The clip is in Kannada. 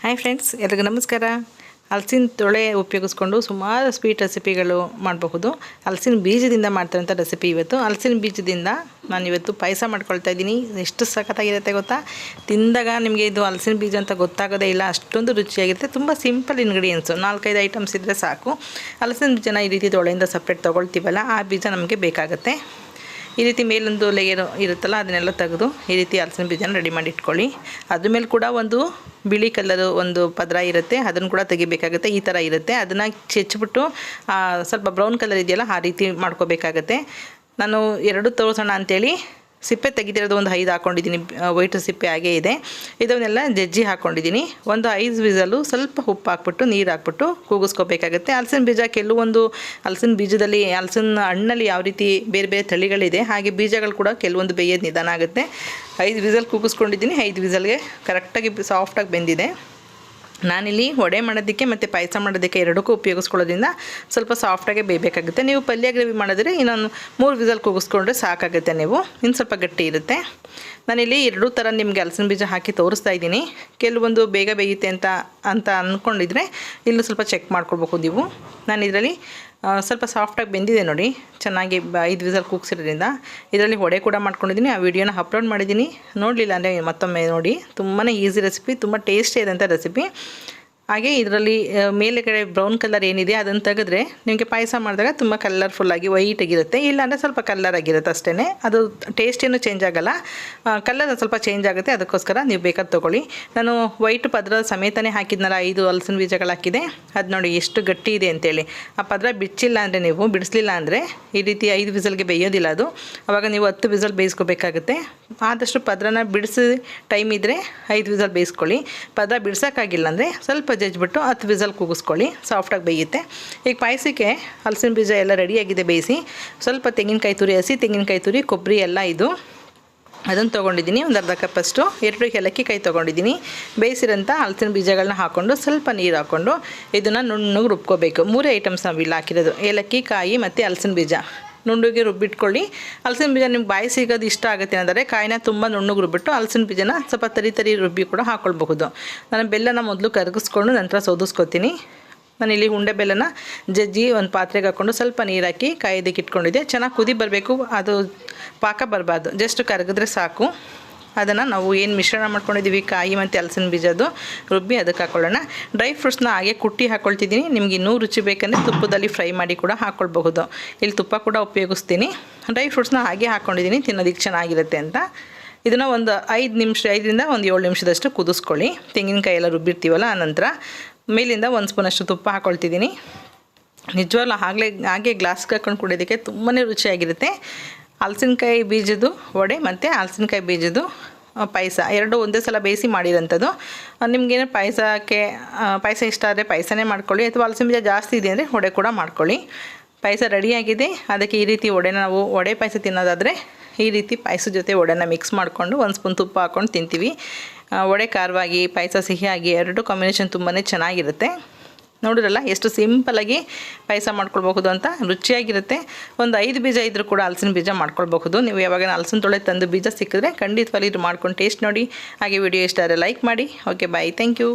ಹಾಯ್ ಫ್ರೆಂಡ್ಸ್ ಎಲ್ರಿಗೂ ನಮಸ್ಕಾರ. ಹಲಸಿನ ತೊಳೆ ಉಪಯೋಗಿಸ್ಕೊಂಡು ಸುಮಾರು ಸ್ವೀಟ್ ರೆಸಿಪಿಗಳು ಮಾಡಬಹುದು. ಹಲಸಿನ ಬೀಜದಿಂದ ಮಾಡ್ತಾರಂಥ ರೆಸಿಪಿ ಇವತ್ತು. ಹಲಸಿನ ಬೀಜದಿಂದ ನಾನು ಇವತ್ತು ಪಾಯಸ ಮಾಡ್ಕೊಳ್ತಾ ಇದ್ದೀನಿ. ಎಷ್ಟು ಸಖತ್ತಾಗಿರುತ್ತೆ ಗೊತ್ತಾ? ತಿಂದಾಗ ನಿಮಗೆ ಇದು ಹಲಸಿನ ಬೀಜ ಅಂತ ಗೊತ್ತಾಗೋದೇ ಇಲ್ಲ. ಅಷ್ಟೊಂದು ರುಚಿಯಾಗಿರುತ್ತೆ. ತುಂಬ ಸಿಂಪಲ್ ಇಂಗ್ರೀಡಿಯೆಂಟ್ಸು ನಾಲ್ಕೈದು ಐಟಮ್ಸ್ ಇದ್ದರೆ ಸಾಕು. ಹಲಸಿನ ಬೀಜನ ಈ ರೀತಿ ತೊಳೆಯಿಂದ ಸಪ್ರೇಟ್ ತೊಗೊಳ್ತೀವಲ್ಲ, ಆ ಬೀಜ ನಮಗೆ ಬೇಕಾಗುತ್ತೆ. ಈ ರೀತಿ ಮೇಲೊಂದು ಲೇಯರ್ ಇರುತ್ತಲ್ಲ, ಅದನ್ನೆಲ್ಲ ತೆಗೆದು ಈ ರೀತಿ ಹಲಸಿನ ಬೀಜನ ರೆಡಿ ಮಾಡಿ ಇಟ್ಕೊಳ್ಳಿ. ಅದ್ರ ಮೇಲೆ ಕೂಡ ಒಂದು ಬಿಳಿ ಕಲರು ಒಂದು ಪದರ ಇರುತ್ತೆ, ಅದನ್ನು ಕೂಡ ತೆಗಿಬೇಕಾಗುತ್ತೆ, ಈ ಥರ ಇರುತ್ತೆ. ಅದನ್ನು ಚೆಚ್ಚಿಬಿಟ್ಟು ಸ್ವಲ್ಪ ಬ್ರೌನ್ ಕಲರ್ ಇದೆಯಲ್ಲ, ಆ ರೀತಿ ಮಾಡ್ಕೋಬೇಕಾಗತ್ತೆ. ನಾನು ಎರಡು ತೋರಿಸೋಣ ಅಂಥೇಳಿ ಸಿಪ್ಪೆ ತೆಗೆದಿರೋದು ಒಂದು ಐದು ಹಾಕ್ಕೊಂಡಿದ್ದೀನಿ ವೈಟ್ ಸಿಪ್ಪೆ ಹಾಗೇ ಇದೆ. ಇದನ್ನೆಲ್ಲ ಜಜ್ಜಿ ಹಾಕ್ಕೊಂಡಿದ್ದೀನಿ ಒಂದು ಐದು ಬೀಜಲು ಸ್ವಲ್ಪ ಉಪ್ಪು ಹಾಕ್ಬಿಟ್ಟು, ನೀರು ಹಾಕ್ಬಿಟ್ಟು ಕೂಗಿಸ್ಕೋಬೇಕಾಗುತ್ತೆ. ಹಲಸಿನ ಬೀಜ ಕೆಲವೊಂದು ಹಲಸಿನ ಬೀಜದಲ್ಲಿ ಹಲಸಿನ ಹಣ್ಣಲ್ಲಿ ಯಾವ ರೀತಿ ಬೇರೆ ಬೇರೆ ತಳಿಗಳಿದೆ, ಹಾಗೆ ಬೀಜಗಳು ಕೂಡ ಕೆಲವೊಂದು ಬೇಯೋದು ನಿಧಾನ ಆಗುತ್ತೆ. ಐದು ವಿಸಲ್ ಕೂಗಿಸ್ಕೊಂಡಿದ್ದೀನಿ, ಐದು ವಿಸಲ್ಗೆ ಕರೆಕ್ಟಾಗಿ ಸಾಫ್ಟಾಗಿ ಬೆಂದಿದೆ. ನಾನಿಲ್ಲಿ ವಡೆ ಮಾಡೋದಕ್ಕೆ ಮತ್ತು ಪಾಯಸ ಮಾಡೋದಕ್ಕೆ ಎರಡಕ್ಕೂ ಉಪಯೋಗಿಸ್ಕೊಳ್ಳೋದ್ರಿಂದ ಸ್ವಲ್ಪ ಸಾಫ್ಟಾಗೆ ಬೇಯಬೇಕಾಗುತ್ತೆ. ನೀವು ಪಲ್ಯ ಗ್ರೇವಿ ಮಾಡಿದ್ರೆ ಇನ್ನೊಂದು ಮೂರು ವಿಸಲ್ ಕೂಗಿಸ್ಕೊಂಡ್ರೆ ಸಾಕಾಗುತ್ತೆ ನೀವು. ಇನ್ನು ಸ್ವಲ್ಪ ಗಟ್ಟಿ ಇರುತ್ತೆ. ನಾನಿಲ್ಲಿ ಎರಡೂ ಥರ ನಿಮಗೆ ಹಲಸಿನ ಬೀಜ ಹಾಕಿ ತೋರಿಸ್ತಾ ಇದ್ದೀನಿ. ಕೆಲವೊಂದು ಬೇಗ ಬೇಯುತ್ತೆ ಅಂತ ಅಂತ ಅಂದ್ಕೊಂಡಿದ್ರೆ ಇಲ್ಲೂ ಸ್ವಲ್ಪ ಚೆಕ್ ಮಾಡ್ಕೊಳ್ಬೇಕು ನೀವು. ನಾನು ಇದರಲ್ಲಿ ಸ್ವಲ್ಪ ಸಾಫ್ಟಾಗಿ ಬೆಂದಿದೆ ನೋಡಿ. ಚೆನ್ನಾಗಿ ಐದು ವಿಸಲ್ ಕೂಗ್ಸಿರೋದ್ರಿಂದ. ಇದರಲ್ಲಿ ಹೊಡೆ ಕೂಡ ಮಾಡ್ಕೊಂಡಿದ್ದೀನಿ. ಆ ವಿಡಿಯೋನ ಅಪ್ಲೋಡ್ ಮಾಡಿದ್ದೀನಿ. ನೋಡಲಿಲ್ಲ ಅಂದರೆ ಮತ್ತೊಮ್ಮೆ ನೋಡಿ. ತುಂಬಾ ಈಸಿ ರೆಸಿಪಿ ತುಂಬ ಟೇಸ್ಟಿ ಆದಂಥ ರೆಸಿಪಿ ಹಾಗೆ ಇದರಲ್ಲಿ ಮೇಲೆ ಕಡೆ ಬ್ರೌನ್ ಕಲರ್ ಏನಿದೆ ಅದನ್ನು ತೆಗೆದ್ರೆ ನಿಮಗೆ ಪಾಯಸ ಮಾಡಿದಾಗ ತುಂಬ ಕಲರ್ಫುಲ್ಲಾಗಿ ವೈಟಾಗಿರುತ್ತೆ ಇಲ್ಲಾಂದರೆ ಸ್ವಲ್ಪ ಕಲರ್ ಆಗಿರುತ್ತೆ ಅಷ್ಟೇ ಅದು ಟೇಸ್ಟ್ ಏನು ಚೇಂಜ್ ಆಗೋಲ್ಲ. ಕಲರ್ ಸ್ವಲ್ಪ ಚೇಂಜ್ ಆಗುತ್ತೆ. ಅದಕ್ಕೋಸ್ಕರ ನೀವು ಬೇಕಾದ ತೊಗೊಳ್ಳಿ. ನಾನು ವೈಟ್ ಪದ್ರ ಸಮೇತನೇ ಹಾಕಿದ್ನಲ್ಲ, ಐದು ಹಲಸಿನ ಬೀಜಗಳು ಹಾಕಿದೆ ಅದು ನೋಡಿ ಎಷ್ಟು ಗಟ್ಟಿ ಇದೆ ಅಂತೇಳಿ. ಆ ಪದ್ರ ಬಿಚ್ಚಿಲ್ಲ ಅಂದರೆ ನೀವು, ಬಿಡಿಸ್ಲಿಲ್ಲ ಅಂದರೆ ಈ ರೀತಿ ಐದು ವಿಸಲ್ಗೆ ಬೇಯೋದಿಲ್ಲ ಅದು. ಆವಾಗ ನೀವು ಹತ್ತು ವಿಸಲ್ ಬೇಯಿಸ್ಕೋಬೇಕಾಗುತ್ತೆ. ಆದಷ್ಟು ಪದ್ರನ ಬಿಡಿಸಿ ಟೈಮ್ ಇದ್ದರೆ ಐದು ವಿಸಲ್ ಬೇಯಿಸ್ಕೊಳ್ಳಿ. ಪದ್ರ ಬಿಡ್ಸೋಕ್ಕಾಗಿಲ್ಲ ಅಂದರೆ ಸ್ವಲ್ಪ ಜಜ್ಜಿಬಿಟ್ಟು ಹತ್ತು ವಿಸಲ್ ಕೂಗಿಸ್ಕೊಳ್ಳಿ. ಸಾಫ್ಟಾಗಿ ಬೇಯುತ್ತೆ. ಈಗ ಪಾಯಸಕ್ಕೆ ಹಲಸಿನ ಬೀಜ ಎಲ್ಲ ರೆಡಿಯಾಗಿದೆ, ಬೇಯಿಸಿ. ಸ್ವಲ್ಪ ತೆಂಗಿನಕಾಯಿ ತುರಿ, ಹಸಿ ತೆಂಗಿನಕಾಯಿ ತುರಿ, ಕೊಬ್ಬರಿ ಎಲ್ಲ ಇದು. ಅದನ್ನು ತೊಗೊಂಡಿದ್ದೀನಿ. ಒಂದು ಅರ್ಧ ಕಪ್ಪಷ್ಟು ಎರಡು ಏಲಕ್ಕಿ ಕಾಯಿ ತೊಗೊಂಡಿದ್ದೀನಿ. ಬೇಯಿಸಿರೋಂಥ ಹಲಸಿನ ಬೀಜಗಳನ್ನ ಹಾಕ್ಕೊಂಡು ಸ್ವಲ್ಪ ನೀರು ಹಾಕ್ಕೊಂಡು ಇದನ್ನು ನುಣ್ಣಗೆ ರುಬ್ಕೋಬೇಕು. ಮೂರೇ ಐಟಮ್ಸ್ ನಾವು ಇಲ್ಲಿ ಹಾಕಿರೋದು. ಏಲಕ್ಕಿ, ಕಾಯಿ ಮತ್ತು ಹಲಸಿನ ಬೀಜ. ನುಣ್ಣಗೆ ರುಬ್ಬಿಟ್ಕೊಳ್ಳಿ. ಹಲಸಿನ ಬೀಜ ನಿಮ್ಗೆ ಬಾಯಿ ಸಿಗೋದು ಇಷ್ಟ ಆಗುತ್ತೆ ಅಂದರೆ ಕಾಯಿನ ತುಂಬ ನುಣ್ಣಗೆ ರುಬ್ಬಿಟ್ಟು ಹಲಸಿನ ಬೀಜನ ಸ್ವಲ್ಪ ತರಿ ತರಿ ರುಬ್ಬಿ ಕೂಡ ಹಾಕ್ಕೊಳ್ಬಹುದು ನಾನು ಬೆಲ್ಲನ ಮೊದಲು ಕರಗಿಸ್ಕೊಂಡು ನಂತರ ಸೋದಿಸ್ಕೊತೀನಿ. ಇಲ್ಲಿ ಉಂಡೆ ಬೆಲ್ಲನ ಜಜ್ಜಿ ಒಂದು ಪಾತ್ರೆಗೆ ಹಾಕ್ಕೊಂಡು ಸ್ವಲ್ಪ ನೀರು ಹಾಕಿ ಕಾಯಿದಕ್ಕೆ ಇಟ್ಕೊಂಡಿದ್ದೆ. ಚೆನ್ನಾಗಿ ಕುದಿ ಬರಬೇಕು, ಅದು ಪಾಕ ಬರಬಾರ್ದು. ಜಸ್ಟ್ ಕರಗಿದ್ರೆ ಸಾಕು. ಅದನ್ನು ನಾವು ಏನು ಮಿಶ್ರಣ ಮಾಡ್ಕೊಂಡಿದ್ದೀವಿ ಕಾಯಿ ಮತ್ತು ಹಲಸಿನ ಬೀಜದ್ದು, ರುಬ್ಬಿ ಅದಕ್ಕೆ ಹಾಕ್ಕೊಳ್ಳೋಣ ಡ್ರೈ ಫ್ರೂಟ್ಸ್ನ ಹಾಗೆ ಕುಟ್ಟಿ ಹಾಕ್ಕೊಳ್ತಿದ್ದೀನಿ ನಿಮ್ಗೆ ಇನ್ನೂ ರುಚಿ ಬೇಕಂದರೆ ತುಪ್ಪದಲ್ಲಿ ಫ್ರೈ ಮಾಡಿ ಕೂಡ ಹಾಕ್ಕೊಳ್ಬಹುದು ಇಲ್ಲಿ ತುಪ್ಪ ಕೂಡ ಉಪಯೋಗಿಸ್ತೀನಿ. ಡ್ರೈ ಫ್ರೂಟ್ಸ್ನ ಹಾಗೆ ಹಾಕ್ಕೊಂಡಿದ್ದೀನಿ ತಿನ್ನೋದಕ್ಕೆ ಚೆನ್ನಾಗಿರುತ್ತೆ ಅಂತ. ಇದನ್ನು ಒಂದು ಐದು ನಿಮಿಷ, ಐದರಿಂದ ಒಂದು ಏಳು ನಿಮಿಷದಷ್ಟು ಕುದಿಸ್ಕೊಳ್ಳಿ. ತೆಂಗಿನಕಾಯಿ ಎಲ್ಲ ರುಬ್ಬಿರ್ತೀವಲ್ಲ ಆನಂತರ ಮೇಲಿಂದ ಒಂದು ಸ್ಪೂನಷ್ಟು ತುಪ್ಪ ಹಾಕ್ಕೊಳ್ತಿದ್ದೀನಿ ನಿಜವಲ್ಲ ಆಗಲೇ ಹಾಗೆ ಗ್ಲಾಸ್ಗೆ ಹಾಕೊಂಡು ಕುಡಿಯೋದಕ್ಕೆ ತುಂಬಾ ರುಚಿಯಾಗಿರುತ್ತೆ. ಹಲಸಿನಕಾಯಿ ಬೀಜದ್ದು ವಡೆ ಮತ್ತು ಹಲಸಿನಕಾಯಿ ಬೀಜದ್ದು ಪಾಯಸ. ಎರಡು ಒಂದೇ ಸಲ ಬೇಯಿಸಿ ಮಾಡಿರೋಂಥದ್ದು. ನಿಮಗೇನು ಪಾಯಸಕ್ಕೆ ಪಾಯಸ ಇಷ್ಟ ಆದರೆ ಪಾಯಸನೇ ಮಾಡ್ಕೊಳ್ಳಿ. ಅಥವಾ ಹಲಸಿನ ಬೀಜ ಜಾಸ್ತಿ ಇದೆ ಅಂದರೆ ವಡೆ ಕೂಡ ಮಾಡ್ಕೊಳ್ಳಿ. ಪಾಯಸ ರೆಡಿಯಾಗಿದೆ ಅದಕ್ಕೆ ಈ ರೀತಿ ವಡೆನ ನಾವು, ವಡೆ ಪಾಯಸ ತಿನ್ನೋದಾದರೆ ಈ ರೀತಿ ಪಾಯಸದ ಜೊತೆ ವಡೆನ ಮಿಕ್ಸ್ ಮಾಡಿಕೊಂಡು ಒಂದು ಸ್ಪೂನ್ ತುಪ್ಪ ಹಾಕ್ಕೊಂಡು ತಿಂತೀವಿ. ವಡೆ ಖಾರವಾಗಿ, ಪಾಯಸ ಸಿಹಿಯಾಗಿ, ಎರಡು ಕಾಂಬಿನೇಷನ್ ತುಂಬಾ ಚೆನ್ನಾಗಿರುತ್ತೆ. ನೋಡಿರಲ್ಲ, ಎಷ್ಟು ಸಿಂಪಲಾಗಿ ಪಾಯಸ ಮಾಡ್ಕೊಳ್ಬಹುದು ಅಂತ ರುಚಿಯಾಗಿರುತ್ತೆ. ಒಂದು ಐದು ಬೀಜ ಇದ್ದರೂ ಕೂಡ ಹಲಸಿನ ಬೀಜ ಮಾಡ್ಕೊಳ್ಬಹುದು. ನೀವು ಯಾವಾಗ ಹಲಸಿನ ತೊಳೆ ತಂದು ಬೀಜ ಸಿಕ್ಕಿದ್ರೆ ಖಂಡಿತವಾಗಿ ಇದು ಮಾಡ್ಕೊಂಡು ಟೇಸ್ಟ್ ನೋಡಿ. ಹಾಗೆ ವಿಡಿಯೋ ಇಷ್ಟ ಆದರೆ ಲೈಕ್ ಮಾಡಿ. Okay bye thank you